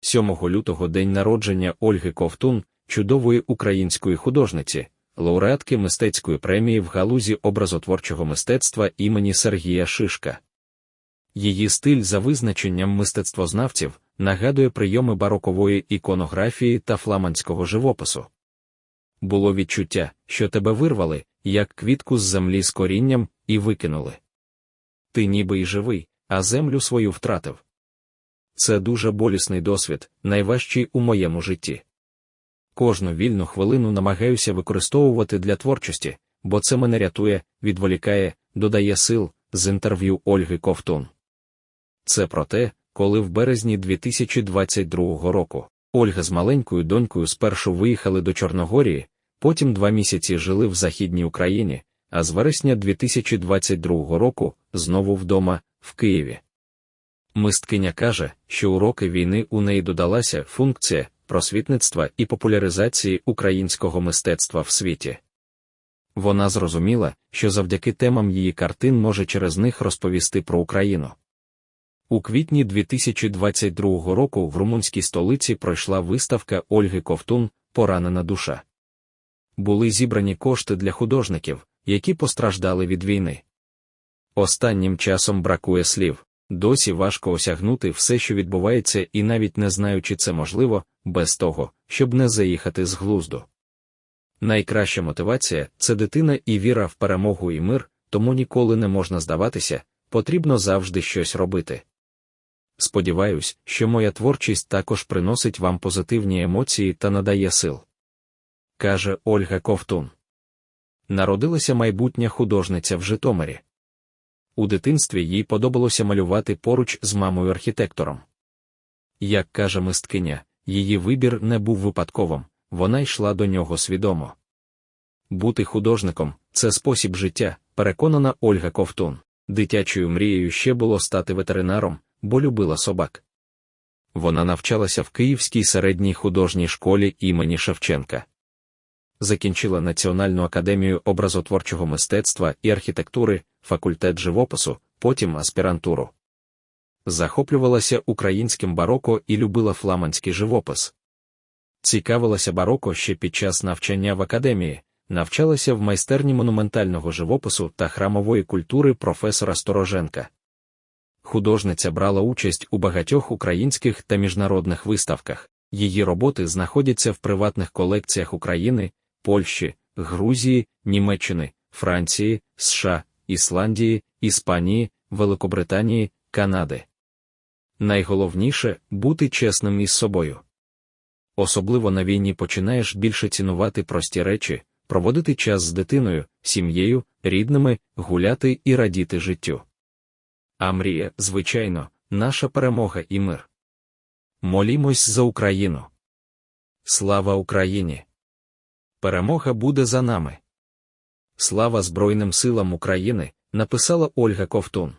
7 лютого день народження Ольги Ковтун, чудової української художниці, лауреатки мистецької премії в галузі образотворчого мистецтва імені Сергія Шишка. Її стиль за визначенням мистецтвознавців нагадує прийоми барокової іконографії та фламандського живопису. Було відчуття, що тебе вирвали, як квітку з землі з корінням, і викинули. Ти ніби й живий, а землю свою втратив. Це дуже болісний досвід, найважчий у моєму житті. Кожну вільну хвилину намагаюся використовувати для творчості, бо це мене рятує, відволікає, додає сил з інтерв'ю Ольги Ковтун. Це про те, коли в березні 2022 року Ольга з маленькою донькою спершу виїхали до Чорногорії, потім два місяці жили в Західній Україні, а з вересня 2022 року знову вдома, в Києві. Мисткиня каже, що у роки війни у неї додалася функція просвітництва і популяризації українського мистецтва в світі. Вона зрозуміла, що завдяки темам її картин може через них розповісти про Україну. У квітні 2022 року в румунській столиці пройшла виставка Ольги Ковтун Поранена душа. Були зібрані кошти для художників, які постраждали від війни. Останнім часом бракує слів. Досі важко осягнути все, що відбувається, і навіть не знаю, чи це можливо, без того, щоб не заїхати з глузду. Найкраща мотивація це дитина і віра в перемогу і мир, тому ніколи не можна здаватися, потрібно завжди щось робити. Сподіваюсь, що моя творчість також приносить вам позитивні емоції та надає сил. каже Ольга Ковтун. Народилася майбутня художниця в Житомирі. У дитинстві їй подобалося малювати поруч з мамою архітектором. Як каже мисткиня, її вибір не був випадковим, вона йшла до нього свідомо. Бути художником це спосіб життя, переконана Ольга Ковтун. Дитячою мрією ще було стати ветеринаром, бо любила собак. Вона навчалася в Київській середній художній школі імені Шевченка. Закінчила Національну академію образотворчого мистецтва і архітектури, факультет живопису, потім аспірантуру. Захоплювалася українським бароко і любила фламандський живопис. Цікавилася бароко ще під час навчання в академії, навчалася в майстерні монументального живопису та храмової культури професора Стороженка. Художниця брала участь у багатьох українських та міжнародних виставках. Її роботи знаходяться в приватних колекціях України, Польщі, Грузії, Німеччини, Франції, США, Ісландії, Іспанії, Великобританії, Канади. Найголовніше бути чесним із собою. Особливо на війні починаєш більше цінувати прості речі, проводити час з дитиною, сім'єю, рідними, гуляти і радіти життю. А мрія, звичайно, наша перемога і мир. Молімось за Україну. Слава Україні! Перемога буде за нами. Слава Збройним силам України, написала Ольга Ковтун.